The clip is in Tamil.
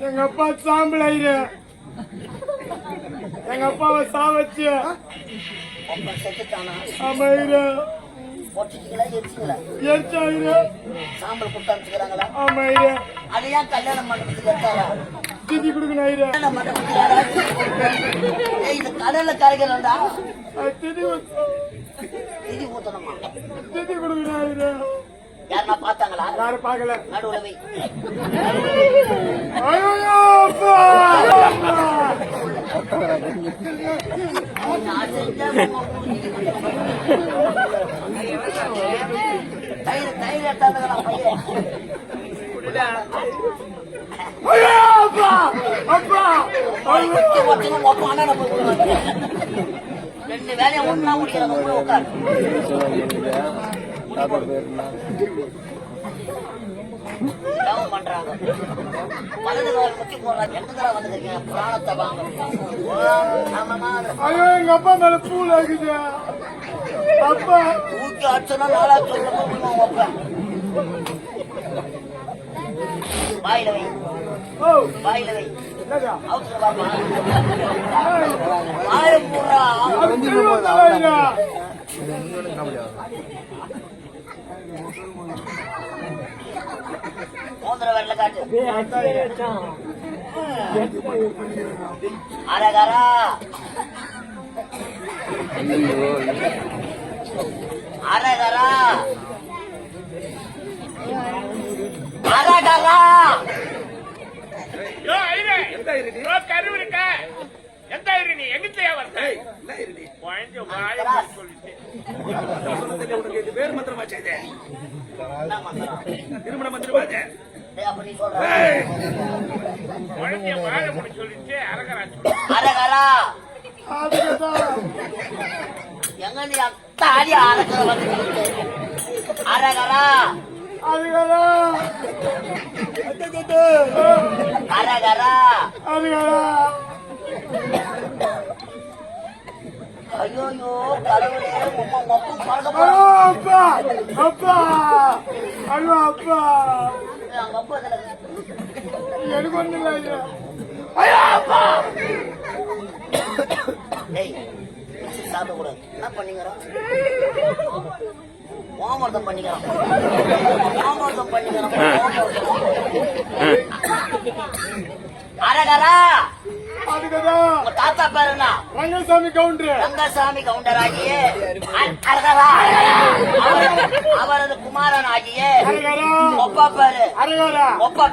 எங்க அப்பா சாம்பல் ஆயிரு எங்க அப்பாவை சாவச்சு. எரிச்சாயிரு. சாம்பல் கொடுத்து அனுப்பிச்சுக்கிறாங்களா? அமைரு அது ஏன் கல்யாணம் மண்டபத்துக்கு எடுத்தாரா திதி கொடுக்கணும் ஆயிரு. கல்யாண மண்டபத்துக்கு கடல்ல ஊத்து- திதி ஊத்தணுமா திதி கொடுக்கணும் ஆயிரு பார்க்கல நடுவுல வை ஐயோ அப்பா! நான் செஞ்சா உங்க புரிஞ்சுக்க தயிர் தயிர் பையன் அப்பா அப்பா. ரெண்டு வேலையை முடிக்கிறாங்க உட்காரு. டவுன் பண்றாங்க. வலது கால் முக்கி போடுறாங்க எந்த தடவை வந்துருக்கீங்க. பிராணத்தை வாங்க. ஆமாமா ஐயோ எங்க அப்பா மேல பூல் ஆகுது அப்பா. நாளா சொல்ல முடியும் வைப்பேன் வாயில வை. வாயில வாயில போடுறா மூந்திர வெள்ள காட்டு. அரகரா அரகரா அரகரா கருவு இருக்க. எந்த ஐயரு நீ? எங்கிட்டயா வந்த? குழந்தை வாயை மூடி சொல்லிட்டு. என்ன மந்திரம்? திருமண அப்ப நீ சொல்ற. குழந்தைய வாயை மூடி சொல்லிட்டு அரகரா. அரகரா எங்க நீ அத்தாடி அரகரா அரகரா கடவுளே ஐயோ போறோம் அப்பா அப்பா ஐயோ அப்பா. அங்க அப்பா இதுல எனக்கு ஒண்ணு இல்லை ஐயா டேய் சாப்பிடக்கூடாது. என்ன பண்ணிக்கிறோம். ஓமர்தம் பண்ணிக்கிறோம். ஓமர்தம் பண்ணிக்கிறோம் அரகரா அதுக்குதான் உங்க தாத்தா பேர் என்ன? ரங்கசாமி கவுண்டரு. ரங்கசாமி கவுண்டர் ஆகிய அவரது குமாரன் ஆகிய ஒப்பா பேரு. ஒப்பா